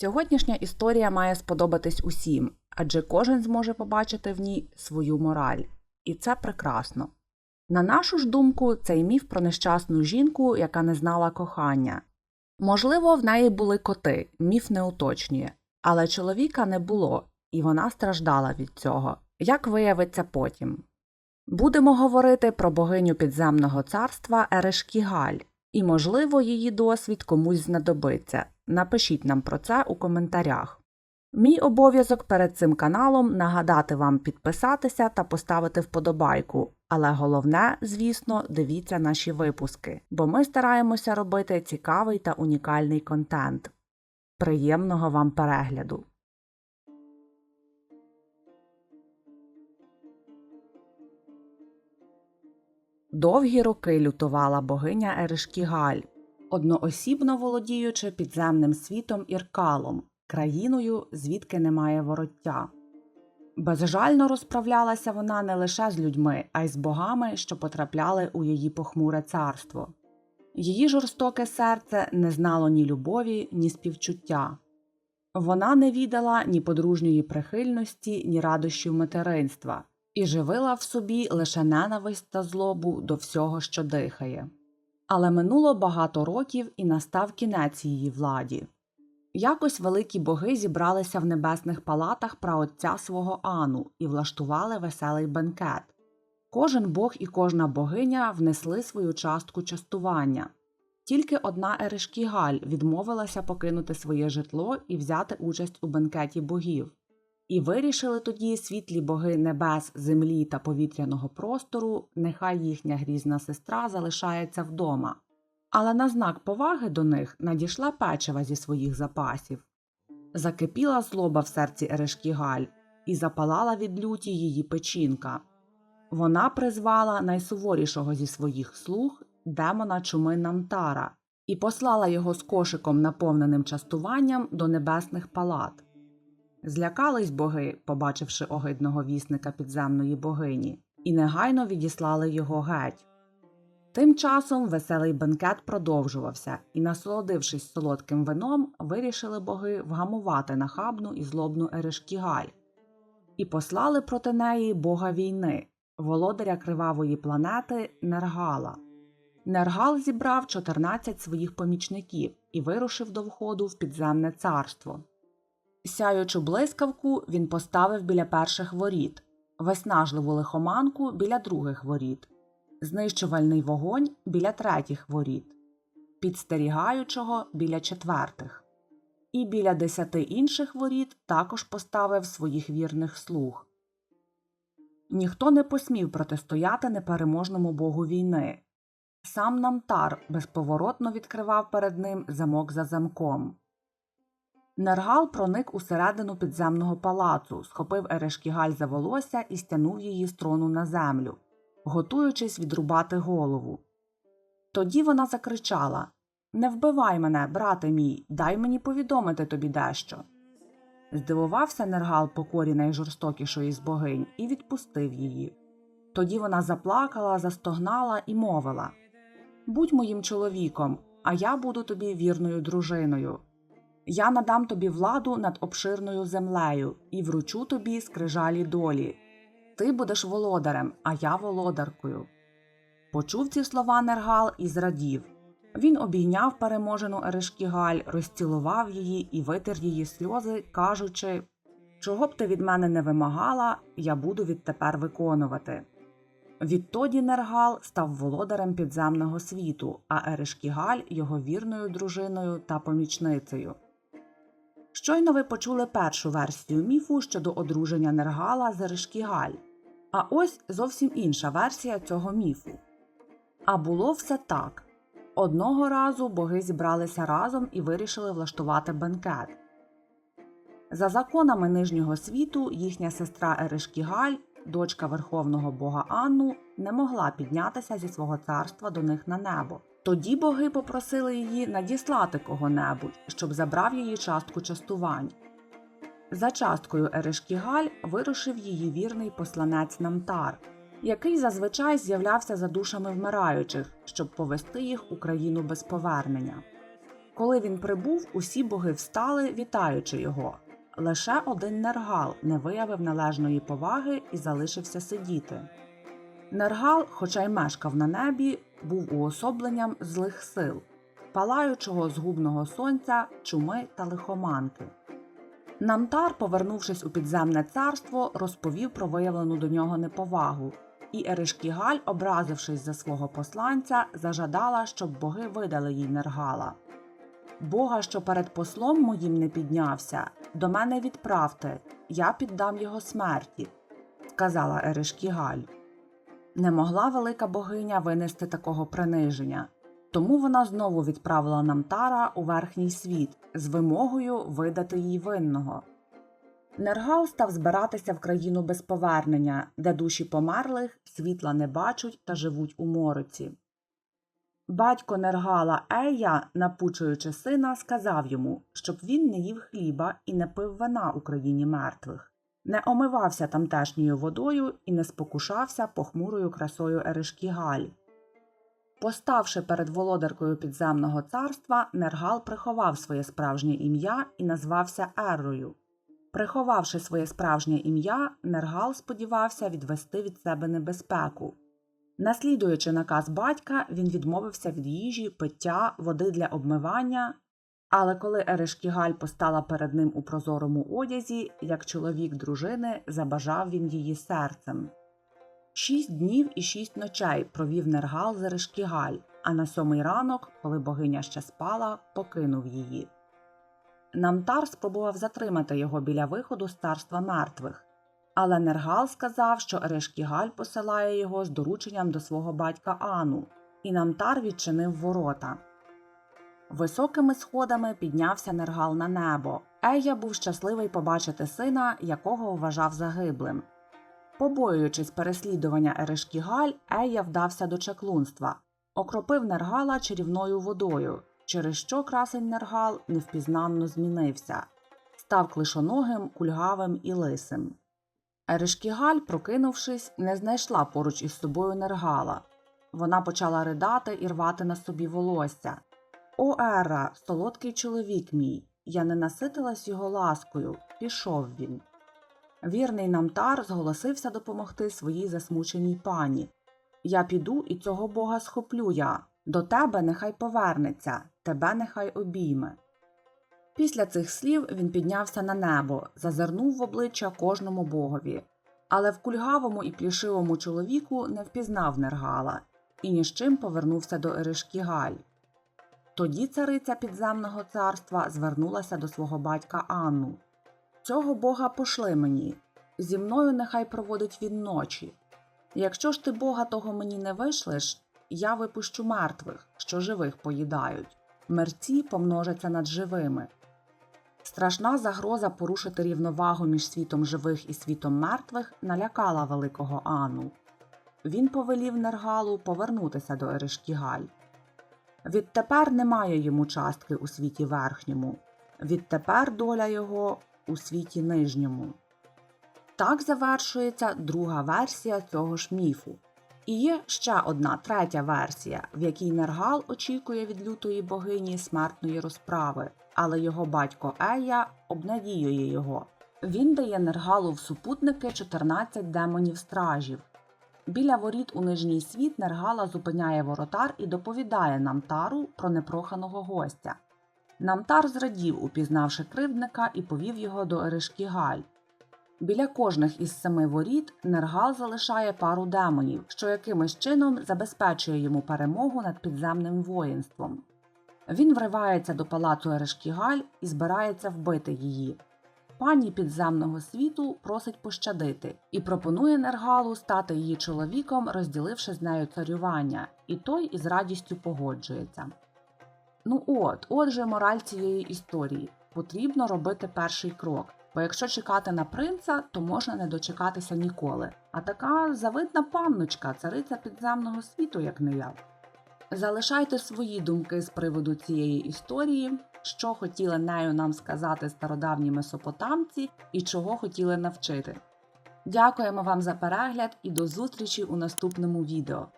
Сьогоднішня історія має сподобатись усім, адже кожен зможе побачити в ній свою мораль. І це прекрасно. На нашу ж думку, цей міф про нещасну жінку, яка не знала кохання. Можливо, в неї були коти, міф не уточнює, але чоловіка не було, і вона страждала від цього, як виявиться потім. Будемо говорити про богиню підземного царства Ерешкігаль, і, можливо, її досвід комусь знадобиться. Напишіть нам про це у коментарях. Мій обов'язок перед цим каналом нагадати вам підписатися та поставити вподобайку, але головне, звісно, дивіться наші випуски, бо ми стараємося робити цікавий та унікальний контент. Приємного вам перегляду! Довгі роки лютувала богиня Ерешкігаль, одноосібно володіючи підземним світом Іркалом, країною, звідки немає вороття. Безжально розправлялася вона не лише з людьми, а й з богами, що потрапляли у її похмуре царство. Її жорстоке серце не знало ні любові, ні співчуття. Вона не віддала ні подружньої прихильності, ні радощів материнства і живила в собі лише ненависть та злобу до всього, що дихає. Але минуло багато років і настав кінець її владі. Якось великі боги зібралися в небесних палатах праотця свого Ану і влаштували веселий бенкет. Кожен бог і кожна богиня внесли свою частку частування. Тільки одна Ерешкігаль відмовилася покинути своє житло і взяти участь у бенкеті богів. І вирішили тоді світлі боги небес, землі та повітряного простору, нехай їхня грізна сестра залишається вдома. Але на знак поваги до них надійшла печива зі своїх запасів. Закипіла злоба в серці Ерешкігаль і запалала від люті її печінка. Вона призвала найсуворішого зі своїх слуг демона чуми Намтара і послала його з кошиком, наповненим частуванням до небесних палат. Злякались боги, побачивши огидного вісника підземної богині, і негайно відіслали його геть. Тим часом веселий бенкет продовжувався, і, насолодившись солодким вином, вирішили боги вгамувати нахабну і злобну Ерешкігаль і послали проти неї бога війни, володаря кривавої планети Нергала. Нергал зібрав 14 своїх помічників і вирушив до входу в підземне царство. Сяючу блискавку він поставив біля перших воріт, виснажливу лихоманку біля других воріт, знищувальний вогонь біля третіх воріт, підстерігаючого біля четвертих, і біля десяти інших воріт також поставив своїх вірних слуг. Ніхто не посмів протистояти непереможному богу війни. Сам Намтар безповоротно відкривав перед ним замок за замком. Нергал проник усередину підземного палацу, схопив Ерешкігаль за волосся і стянув її з трону на землю, готуючись відрубати голову. Тоді вона закричала Не вбивай мене, брате мій, дай мені повідомити тобі дещо. Здивувався Нергал покорі найжорстокішої з богинь і відпустив її. Тоді вона заплакала, застогнала і мовила Будь моїм чоловіком, а я буду тобі вірною дружиною. Я надам тобі владу над обширною землею і вручу тобі скрижалі долі. Ти будеш володарем, а я володаркою. Почув ці слова Нергал і зрадів. Він обійняв переможену Ерешкігаль, розцілував її і витер її сльози, кажучи Чого б ти від мене не вимагала, я буду відтепер виконувати. Відтоді Нергал став володарем підземного світу, а Ерешкігаль його вірною дружиною та помічницею. Щойно ви почули першу версію міфу щодо одруження Нергала з Ерешкігаль, а ось зовсім інша версія цього міфу. А було все так одного разу боги зібралися разом і вирішили влаштувати бенкет. За законами нижнього світу їхня сестра Ерешкігаль, дочка верховного бога Анну, не могла піднятися зі свого царства до них на небо. Тоді боги попросили її надіслати кого-небудь, щоб забрав її частку частувань. За часткою Ерешкігаль вирушив її вірний посланець Намтар, який зазвичай з'являвся за душами вмираючих, щоб повести їх у країну без повернення. Коли він прибув, усі боги встали, вітаючи його. Лише один Нергал не виявив належної поваги і залишився сидіти. Нергал, хоча й мешкав на небі, був уособленням злих сил, палаючого згубного сонця, чуми та лихоманки. Намтар, повернувшись у підземне царство, розповів про виявлену до нього неповагу, і Еришкігаль, образившись за свого посланця, зажадала, щоб боги видали їй Нергала. Бога, що перед послом моїм не піднявся, до мене відправте, я піддам його смерті, сказала Еришкігаль. Не могла велика богиня винести такого приниження, тому вона знову відправила Намтара у верхній світ з вимогою видати їй винного. Нергал став збиратися в країну без повернення, де душі померлих світла не бачать та живуть у мороці. Батько Нергала Ея, напучуючи сина, сказав йому, щоб він не їв хліба і не пив вина у країні мертвих, не омивався тамтешньою водою і не спокушався похмурою красою Еришкігаль. Поставши перед володаркою підземного царства, Нергал приховав своє справжнє ім'я і назвався Еррою. Приховавши своє справжнє ім'я, Нергал сподівався відвести від себе небезпеку. Наслідуючи наказ батька, він відмовився від їжі, пиття, води для обмивання. Але коли Ерешкігаль постала перед ним у прозорому одязі, як чоловік дружини, забажав він її серцем. Шість днів і шість ночей провів Нергал з Ерешкігаль, а на сьомий ранок, коли богиня ще спала, покинув її. Намтар спробував затримати його біля виходу з царства мертвих. Але Нергал сказав, що Ерешкігаль посилає його з дорученням до свого батька Ану, і Намтар відчинив ворота. Високими сходами піднявся Нергал на небо. Ея був щасливий побачити сина, якого вважав загиблим. Побоюючись переслідування Ерешкігаль, Ея вдався до чаклунства, окропив Нергала чарівною водою, через що красень Нергал невпізнанно змінився, став клишоногим, кульгавим і лисим. Ерешкігаль, прокинувшись, не знайшла поруч із собою Нергала. Вона почала ридати і рвати на собі волосся. О, Ера, солодкий чоловік мій, я не наситилась його ласкою, пішов він. Вірний намтар зголосився допомогти своїй засмученій пані. Я піду і цього бога схоплю я. До тебе нехай повернеться, тебе нехай обійме. Після цих слів він піднявся на небо, зазирнув в обличчя кожному богові, але в кульгавому і плішивому чоловіку не впізнав Нергала і ні з чим повернувся до Еришкігаль. Тоді цариця підземного царства звернулася до свого батька Анну. Цього бога пошли мені, зі мною нехай проводить він ночі. Якщо ж ти бога того мені не вишлеш, я випущу мертвих, що живих поїдають, мерці помножаться над живими. Страшна загроза порушити рівновагу між світом живих і світом мертвих налякала великого Ану. Він повелів Нергалу повернутися до Еришкігаль. Відтепер немає йому частки у світі верхньому, відтепер доля його у світі нижньому. Так завершується друга версія цього ж міфу. І є ще одна третя версія, в якій Нергал очікує від лютої богині смертної розправи, але його батько Ея обнадіює його. Він дає Нергалу в супутники 14 демонів стражів. Біля воріт у нижній світ Нергала зупиняє воротар і доповідає Намтару про непроханого гостя. Намтар зрадів, упізнавши кривдника, і повів його до Еришкігаль. Біля кожних із семи воріт Нергал залишає пару демонів, що якимось чином забезпечує йому перемогу над підземним воїнством. Він вривається до палацу Ерешкігаль і збирається вбити її. Пані підземного світу просить пощадити і пропонує Нергалу стати її чоловіком, розділивши з нею царювання, і той із радістю погоджується. Ну от, отже, мораль цієї історії потрібно робити перший крок. Бо якщо чекати на принца, то можна не дочекатися ніколи. А така завидна панночка, цариця підземного світу, як не я. Залишайте свої думки з приводу цієї історії, що хотіли нею нам сказати стародавні месопотамці і чого хотіли навчити. Дякуємо вам за перегляд і до зустрічі у наступному відео.